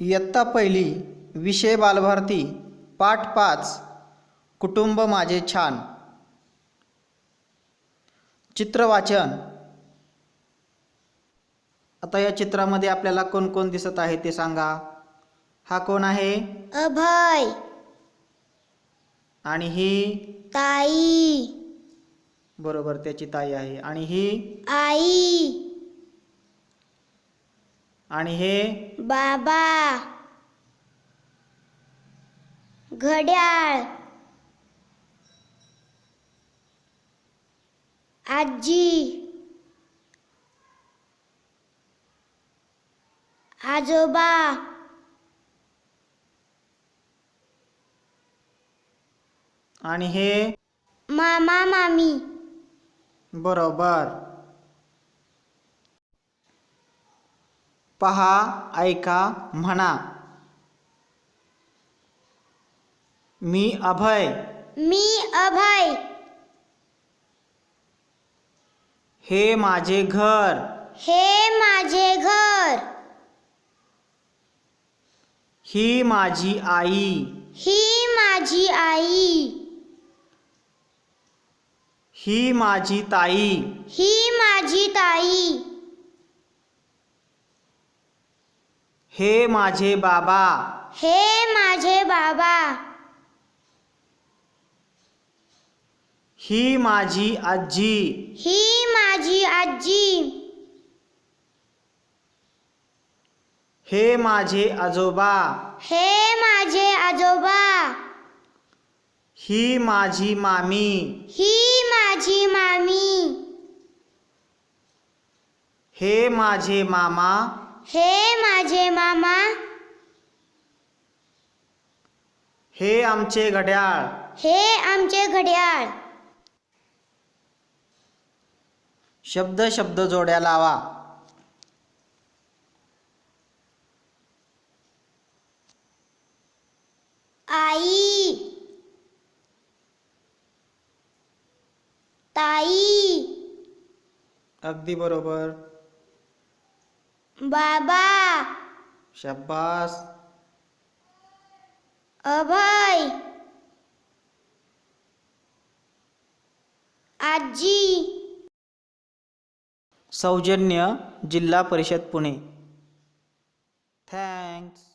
इयत्ता पहिली विषय बालभारती पाठ पाच कुटुंब माझे छान. चित्रवाचन. आता या चित्रामध्ये आपल्याला कोण कोण दिसत आहे ते सांगा. हा कोण आहे? अभय. आणि ही? ताई. बरोबर त्याची ताई आहे. आणि ही? आई. आणि हे बाबा. घड्याळ. आजी. आजोबा. आणि हे मामा मामी. बरोबर. पहा ऐका म्हणा. मी अभय. मी अभय. हे माझे घर. हे माझे घर. ही माझी आई. ही माझी आई. ही माझी ताई. ही माझी ताई. हे माझे बाबा. हे माझे बाबा. ही माझी आजी ही माझी आजी हे माझे आजोबा. हे माझे आजोबा. ही माझी मामी. ही माझी मामी. हे माझे मामा. हे माझे मामा. हे आमचे घड्याळ. हे आमचे घड्याळ. शब्द शब्द जोड्या लावा. आई. ताई. अगदी बरोबर. बाबा. शब्बास अभय आजी. सौजन्य जिल्हा परिषद पुणे. थँक्स